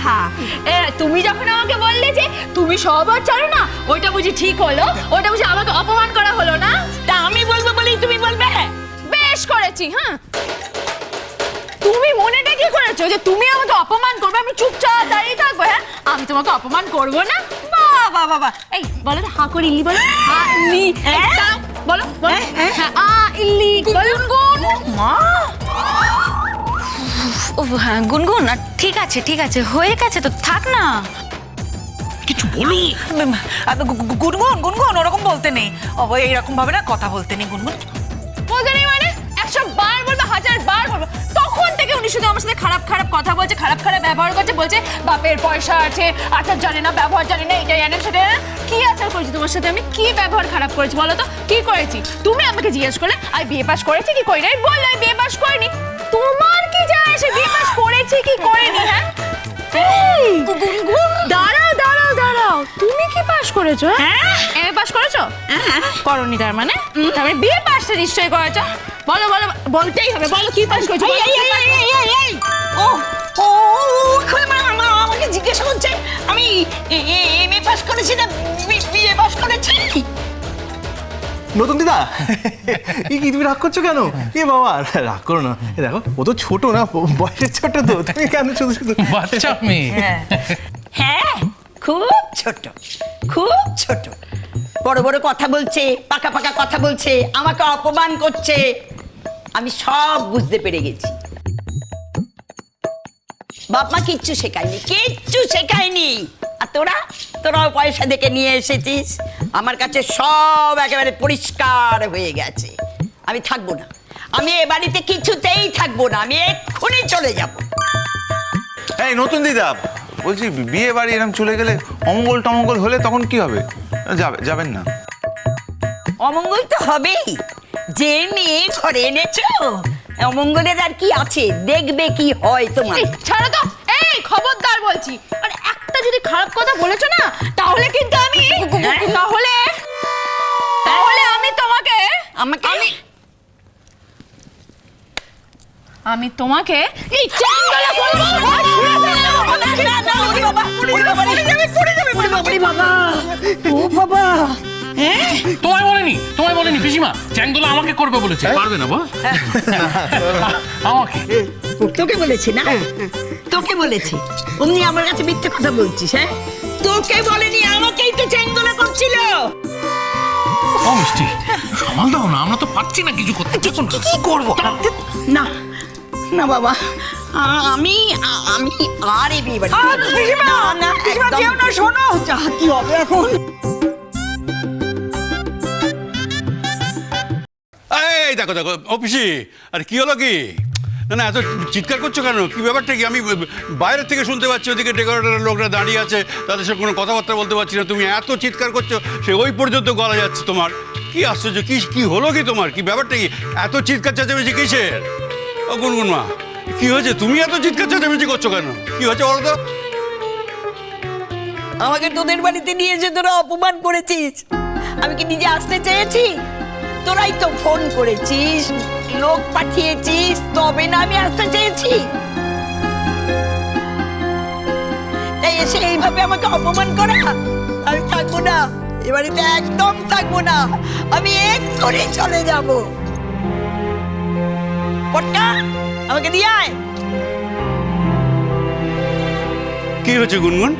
আহা। এ, তুমি যখন আমাকে বললে যে তুমি সবার চারো না ওইটা বুঝি ঠিক হলো? ওইটা বুঝি আমাকে অপমান করা হলো না? তা আমি বলব বলেই তুমি বলবে? বেশ করেছি হ্যাঁ। তুমি মনেটা কি করেছ যে তুমি আমাকে অপমান করবে? আমি চুপচাপ দাঁড়িয়ে থাকব হ্যাঁ? আমি তোমাকে অপমান করব না? বাবা বাবা এই বলো তো হা করে ইল্লি বলো। হা ইল্লি এই, বলো বলো। হ্যাঁ আ ইল্লি বলো গুন মা! ও হ্যাঁ গুনগুন আর ঠিক আছে ঠিক আছে হয়ে গেছে তো থাক না। কিছু গু- গুনগুন গুনগুন ওরকম বলতে নেই। ও এইরকম ভাবে না কথা বলতে নেই গুনগুন। বলতে নেই মানে? একশো বার বলব হাজার বার বলব। তখন থেকে উনি শুধু আমার সাথে খারাপ খারাপ কথা বলছে খারাপ খারাপ ব্যবহার করছে বলছে বাপের পয়সা আছে আচার জানে না ব্যবহার জানে না এটা জানে সেটা। কি আচার করেছি তোমার সাথে? আমি কি ব্যবহার খারাপ করেছি বলো তো? কি করেছি? তুমি আমাকে জিজ্ঞেস করলে আমি বিয়ে পাস করেছি কি করি নাই? বললে আমি বিয়ে পাস করিনি। তোমার কি যায় এসে বিয়ে পাস করেছি কি করিনি হ্যাঁ? এই, দাঁড়াও দাঁড়াও দাঁড়াও। তুমি কি পাস করেছ হ্যাঁ? এমএ পাস করেছ? করনি তার মানে? মানে বিয়ে পাসটা নিশ্চয়ই করেছ। বলো বলো বলতেই হবে বলো কি পাস করেছ বলো, কি pass করেছ? ও ও ওখানে মা- মা আমাকে জিজ্ঞাসা করছে আমি এম এ পাস করেছি না বিএ পাস করেছি? নতুন দিদা? এই কি তুমি রাগ করছ কেন? এ বাবা রাগ করো না। এ দেখো ও তো ছোট না বয়সের ছোট তো তুমি কেন শুধু শুধু বাচ্চা মেয়ে। হ্যাঁ খুব ছোট খুব ছোট। বড় বড় কথা বলছে পাকা পাকা কথা বলছে আমাকে অপমান করছে। আমি সব বুঝতে পেরে গেছি। বাপ মা কিচ্ছু শেখায়নি কিচ্ছু শেখায়নি। তোরা তোরাও পয়সা দেখে নিয়ে এসেছিস। আমার কাছে সব একেবারে পরিষ্কার হয়ে গেছে। আমি থাকব না। আমি এ বাড়িতে কিছুতেই থাকব না। আমি এক্ষুনি চলে যাব। এই নতুন দিদা বলছি বিয়ে বাড়ি এরকম চলে গেলে অমঙ্গল টমঙ্গল হলে তখন কি হবে? যাবে যাবেন না। অমঙ্গল তো হবেই। যে মেয়ে ঘরে এনেছো অমঙ্গলের আর কি আছে? দেখবে কি হয় তোমার। ছাড়ো তো। এই খবরদার বলছি। মানে একটা যদি খারাপ কথা বলেছ না তাহলে কিন্তু আমি তাহলে তাহলে আমি তোমাকে আমাকে আমি আমি তোমাকে এই চ্যাংদোলা করব তোমায় বলেনি তোমায় বলেনি পিসিমা। চ্যাংদোলা আমাকে করবে বলেছে। পারবে না বল। আমাকে। তোকে বলেছি না? তোকে বলেছি। অমনি আমার কাছে মিথ্যে কথা বলছিস হ্যাঁ? তোকে বলেনি আমাকেই তো চ্যাংদোলা করছিল। ও মিষ্টি সামাল দাও না আমরা তো পাচ্ছি না কিছু করতে। কি করব? না না বাবা। আমি আমি আর এই বিয়ে বাড়ি না। যেও না, শোনো। যা কি হবে এখন? এই দেখো দেখো অফিসি আর কি হলো কি? না না, এত চিৎকার করছ কেন? কি ব্যাপারটা কি? আমি বাইরের থেকে শুনতে পাচ্ছি, ওদিকে ডেকোরেটরের লোকরা দাঁড়িয়ে আছে, তাদের সঙ্গে কোনো কথাবার্তা বলতে পারছি না। তুমি এত চিৎকার করছ, সে ওই পর্যন্ত গলা যাচ্ছে তোমার। কি আশ্চর্য, কি কি হলো কি তোমার? কি ব্যাপারটা কি? এত চিৎকার চেঁচামেচি কিসের? ও গুনগুন মা, কি হয়েছে? তুমি এত চিৎকার চেঁচামেচি করছ কেন? কি হয়েছে বলো তো? আমাকে তোদের বাড়িতে নিয়ে এসে তোরা অপমান করেছিস। আমি কি নিজে আসতে চেয়েছি? তোরাই তো ফোন করেছিস। লোক পাঠিয়েছিস তবে না আমি আসতে চেয়েছি। তাই এসে এইভাবে আমাকে অপমান করা। আমি থাকব না এ বাড়িতে একদম থাকব না। আমি এক্ষুনি চলে যাব। পটকা আমাকে দিয়ে আয়। কি হয়েছে গুনগুন?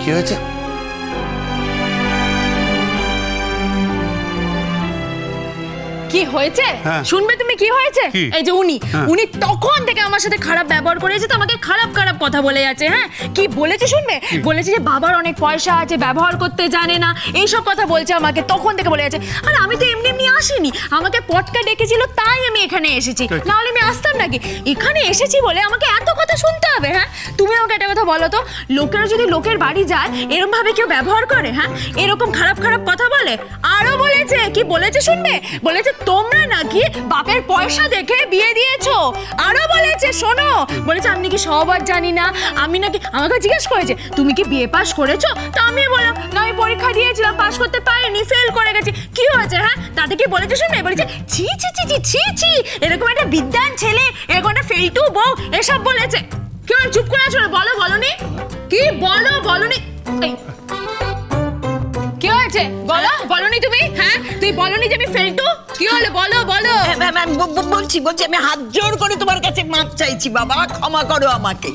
কি হয়েছে? কি হয়েছে? হ্যাঁ। শুনবে তুমি কি হয়েছে? এই যে উনি। হ্যাঁ। উনি তখন থেকে আমার সাথে খারাপ ব্যবহার করেছে তো আমাকে খারাপ খারাপ কথা বলে যাচ্ছে হ্যাঁ? কি বলেছে শুনবে? বলেছে যে বাবার অনেক পয়সা আছে ব্যবহার করতে জানে না এইসব কথা বলছে আমাকে তখন থেকে বলে যাচ্ছে। আর আমি তো এমনি এমনি আসিনি আমাকে পটকা ডেকেছিল তাই আমি এখানে এসেছি। না হলে আমি আসতাম নাকি? এখানে এসেছি বলে আমাকে এত কথা শুনতে হবে হ্যাঁ? তুমি আমাকে একটা কথা বলো তো লোকেরা যদি লোকের বাড়ি যায় এরকম ভাবে কেউ ব্যবহার করে হ্যাঁ? এরকম খারাপ খারাপ কথা বলে? আরও বলেছে কি বলেছে শুনবে? বলেছে তোমরা নাকি বাপের পয়সা দেখে বিয়ে দিয়েছ? আরও বলেছে শোনো। বলেছে আমি নাকি সবার জানি না। আমি নাকি আমাকে জিজ্ঞেস করেছে তুমি কি বিয়ে পাস করেছ? তা আমি বললাম না আমি পরীক্ষা দিয়েছিলাম পাস করতে পারিনি ফেল করে গেছি। কি হয়েছে হ্যাঁ? তাতে কি বলেছে শুনবে বলেছে ছি ছি ছি ছি ছি ছি এরকম একটা বিদ্যান ছেলে এরকম একটা ফেলটু বউ এসব বলেছে। কি হলো, চুপ করে আছো? বলো বলনি। কি? বলো বলনি। কি হয়েছে? বলো বলনি তুমি হ্যাঁ? তুই বলনি যে আমি ফেলটু কি হলো? বলো বলো। হ্যাঁ, হ্যাঁ, হ্যাঁ, বলছি বলছি আমি হাত জোর করে তোমার কাছে মাপ চাইছি বাবা। ক্ষমা করো আমাকে।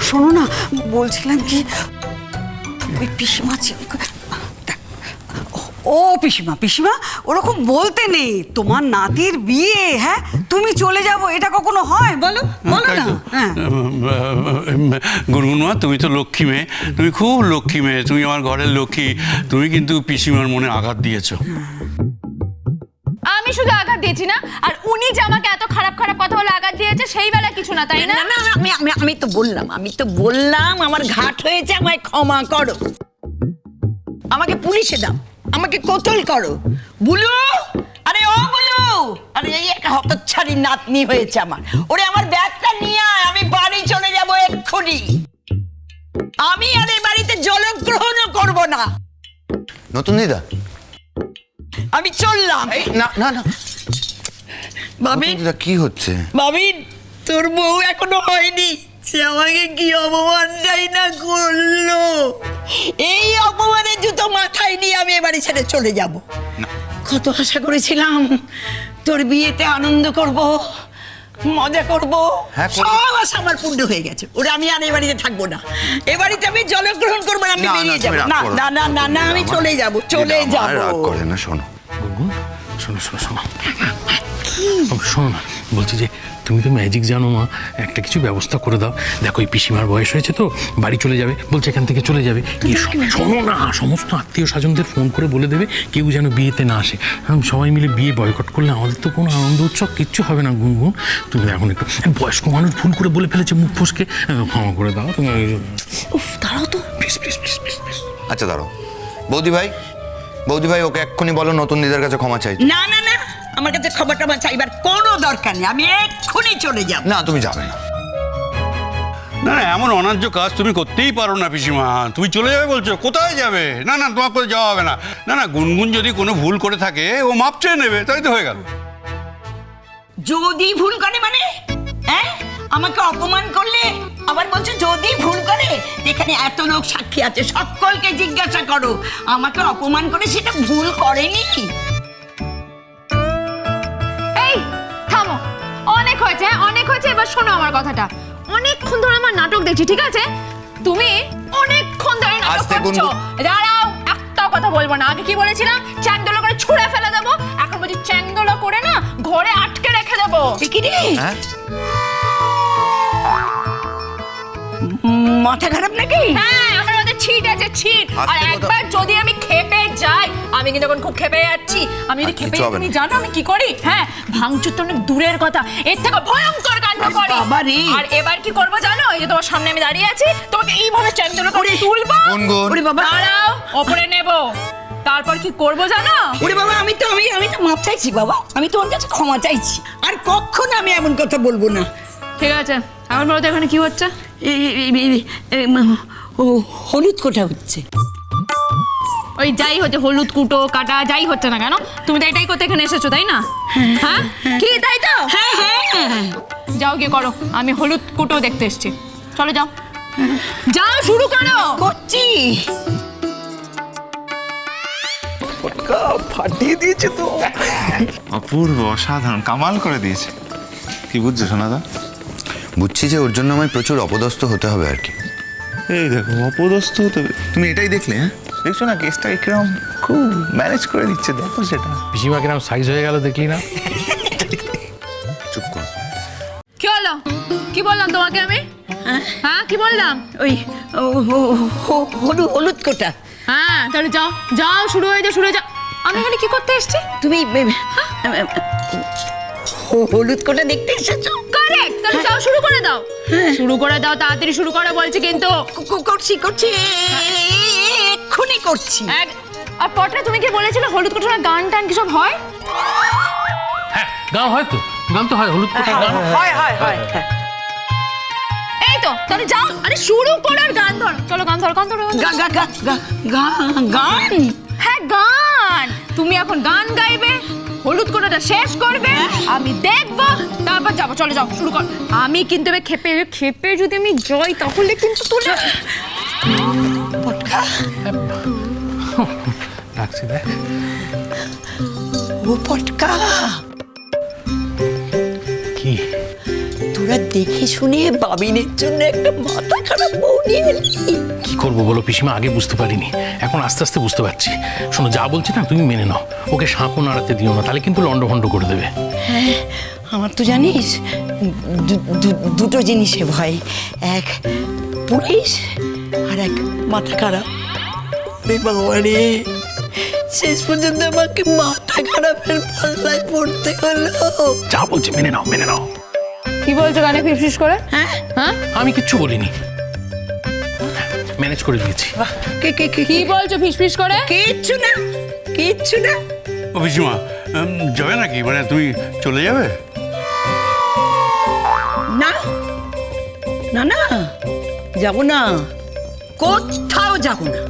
শোনো না বলছিলাম কি ওই পিসিমা ও পিসিমা পিসিমা ওরকম বলতে নেই। তোমার নাতির বিয়ে হ্যাঁ? তুমি চলে যাব এটা কখনো হয়? বলো বলো না। হ্যাঁ। গুনগুন তুমি তো লক্ষ্মী মেয়ে। তুমি খুব লক্ষ্মী মেয়ে তুমি আমার ঘরের লক্ষ্মী। তুমি কিন্তু পিসিমার মনে আঘাত দিয়েছ। আমি শুধু আঘাত দিয়েছি না আর উনি যে আমাকে এত খারাপ খারাপ কথা বলে আঘাত দিয়েছে সেই বেলা কিছু না তাই না না না আমি আমি আমি তো বললাম আমি তো বললাম আমার ঘাট হয়েছে আমায় ক্ষমা করো। আমাকে পুলিশে দাও। আমাকে কোতল করো? বুলু? আরে ও বুলু! আরে এই একটা হতচ্ছাড়ি নাতনি হয়েছে আমার। ওরে আমার ব্যাগটা নিয়ে আয় আমি বাড়ি চলে যাব এক্ষুনি। আমি আর এই বাড়িতে জলগ্রহণও করব না। নতুন দিদা? আমি চললাম। না না না। ভাবি নতুন দিদা কি হচ্ছে? বাবিন তোর বউ এখনও হয়নি। সে আমাকে কি অপমানটাই না করল। এই অপমানের জুতো মাথায় নিয়ে আমি এবারে ছেড়ে চলে যাব। কত আশা করেছিলাম তোর বিয়েতে আনন্দ করব মজা করব। হ্যাঁ, সব আশা আমার পূর্ণ হয়ে গেছে। ওরা আমি আর এ বাড়িতে থাকব না। এ বাড়িতে আমি জলগ্রহণ করব না আমি বেরিয়ে যাব। না না না না না আমি চলে যাব চলে যাব। করে না শোনো। শোনো শোনো শোনো। শোনো না বলছি যে তুমি তো ম্যাজিক জানো মা। একটা কিছু ব্যবস্থা করে দাও। দেখো এই পিসিমার বয়স হয়েছে তো বাড়ি চলে যাবে বলছে এখান থেকে চলে যাবে। কি শোনো না। সমস্ত আত্মীয় স্বজনদের ফোন করে বলে দেবে কেউ যেন বিয়েতে না আসে। কারণ সবাই মিলে বিয়ে বয়কট করলে আমাদের তো কোনো আনন্দ উৎসব কিচ্ছু হবে না গুনগুন। তুমি এখন একটু বয়স্ক মানুষ ভুল করে বলে ফেলেছে মুখ ফসকে। ক্ষমা করে দাও তুমি উফ দাঁড়াও তো। Please please please please please আচ্ছা দাঁড়ো বৌদি ভাই বৌদি ভাই ওকে এক্ষুনি বলো নতুন দিদার কাছে ক্ষমা চাই না না আমার কাছে খবর টবর চাইবার কোনো দরকার নেই আমি এক্ষুনি চলে যাব। না তুমি যাবে না। না না এমন অনার্য কাজ তুমি করতেই পারো না পিসিমা। তুমি চলে যাবে বলছো কোথায় যাবে? না না তোমার কোথাও যাওয়া হবে না। না না গুনগুন যদি কোনো ভুল করে থাকে ও মাপ চেয়ে নেবে তাই তো হয়ে গেল। যদি ভুল করে মানে? হ্যাঁ? আমাকে অপমান করলে? আবার বলছো যদি ভুল করে? এখানে এত লোক সাক্ষী আছে সকলকে জিজ্ঞাসা করো। আমাকে অপমান করে সেটা ভুল করেনি? হয়েছে হ্যাঁ? অনেক হয়েছে এবার শোনো আমার কথাটা। অনেকক্ষণ ধরে আমার নাটক দেখছি ঠিক আছে? তুমি অনেকক্ষণ ধরে নাটক আস্তে করছ। গুনগুন। দাঁড়াও একটাও কথা বলব না। আগে কি বলেছিলাম? চ্যাংদোলো করে ছুঁড়ে ফেলে দেবো। এখন বলছি চ্যাংদোলো করে না ঘরে আটকে রেখে দেবো। কি হ্যাঁ? মাথা খারাপ নাকি? হ্যাঁ আমার ছিট আছে ছিট। আর আস্তে কথা- একবার যদি আমি খেপে যাই আমি কিন্তু এখন খুব খেপে যাচ্ছি। আমি যদি আর খেপে যাই হবে না। তুমি জানো আমি কি করি? হ্যাঁ ভাঙচুর তো অনেক দূরের কথা। এর থেকে ভয়ঙ্কর কাণ্ড করি। বাবা রে। আর এবার কি করব জানো? এই যে তোমার সামনে আমি দাঁড়িয়ে আছি তোমাকে এইভাবে চ্যাংদোলো করে তুলবো? গুনগুন। ওরে বাবা। দাঁড়াও ওপরে নেব। তারপর কি করব জানো? ওরে বাবা আমি তো আমি আমি তো মাপ চাইছি বাবা। আমি তোমার কাছে ক্ষমা চাইছি। আর কখনো আমি এমন কথা বলব না। ঠিক আছে এখন বলো তো এখানে কি হচ্ছে? এই- এই- এই- এই- এই, উম, ও হলুদ কোটা হচ্ছে। ওই যাই হচ্ছে হলুদ কুটো কাটা যাই হচ্ছে না কেন? তুমি তো এটাই করতে এখানে এসেছ তাই না? হ্যাঁ? কি তাই তো? হ্যাঁ হ্যাঁ যাও গিয়ে করো আমি হলুদ কুটো দেখতে এসেছি। চলো যাও। যাও শুরু করো! করছি। ফাটিয়ে দিয়েছে তো। অপূর্ব অসাধারণ কামাল করে দিয়েছে। কি বুঝছ সোনাদা? বুঝছি যে ওর জন্য আমায় প্রচুর অপদস্থ হতে হবে আর কি। এই দেখো অপদস্থ হতে হবে। তুমি এটাই দেখলে হ্যাঁ? দেখছ না কেসটা কিরম খুব ম্যানেজ করে দিচ্ছে দেখো সেটা। পিসিমা কিরম সাইজ হয়ে গেল দেখলি না? চুপ কর। কি হলো? কি বললাম তোমাকে আমি? হ্যাঁ? কি বললাম? ওই ও, ও, ও, হলুদ হলুদ কোটা। হ্যাঁ তাহলে যাও যাও শুরু হয়ে যাও শুরু হয়ে যাও। আমি এখানে কি করতে এসেছি? তুমি এ, এ, হ- হলুদ কোটা দেখতে এসেছ? কারেক্ট তাহলে যাও শুরু করে দাও। শুরু করে দাও তাড়াতাড়ি শুরু করে বলছি কিন্তু। করছি করছি। এক্ষুনি করছি। আর পটরা তুমি কি বলেছিলে হলুদ কুটোর গান টান কি সব হয়? হ্যাঁ গান হয় তো। গান তো হয় হলুদ কোটার গান। হয় হয় হয় হ্যাঁ। এই তো তাহলে যাও। আরে শুরু করো আর গান ধরো। চলো গান ধরো গান ধরো গান ধরো। গা- গা- গা- গা- গা- গান। হ্যাঁ গান। তুমি এখন গান গাইবে। হলুদ কোটাটা শেষ করবে। আমি দেখব। তারপর যাব চলে যাও শুরু কর। আমি কিন্তু এবার খেপে খেপে যদি আমি জয় তাহলে কিন্তু তুলে ডাকছি দেখ। ও পটকা। কি? তোরা দেখে শুনে বাবিনের জন্য একটা মাথা খারাপ বউ নিয়ে এলি। কি করব বলো পিসিমা? আগে বুঝতে পারিনি। এখন আস্তে আস্তে বুঝতে পারছি। শোনো যা বলছি না তুমি মেনে নাও। ওকে সাঁকো নাড়াতে দিও না তাহলে কিন্তু লন্ডভন্ড করে দেবে। হ্যাঁ আমার তো জানিস দুটো জিনিসে ভয়। এক পুলিশ আর এক মাথা খারাপ। রে শেষ পর্যন্ত আমাকে মাথা খারাপের পাল্লায় পড়তে হলো। যা বলছি মেনে নাও মেনে নাও। কি বলছো গানে ফিসফিস করে? হ্যাঁ? হ্যাঁ? আমি কিচ্ছু বলিনি। ম্যানেজ করে দিয়েছি। কে কে কে কি বলছো ফিসফিস করে? কিচ্ছু না কিচ্ছু না। ও পিসিমা যাবে নাকি? মানে তুমি চলে যাবে? না না না যাব না। কোথাও যাব না।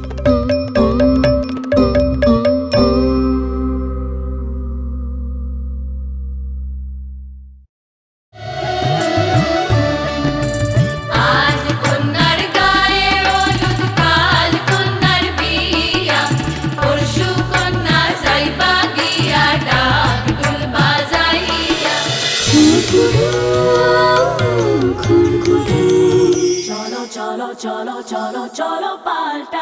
চলো চলো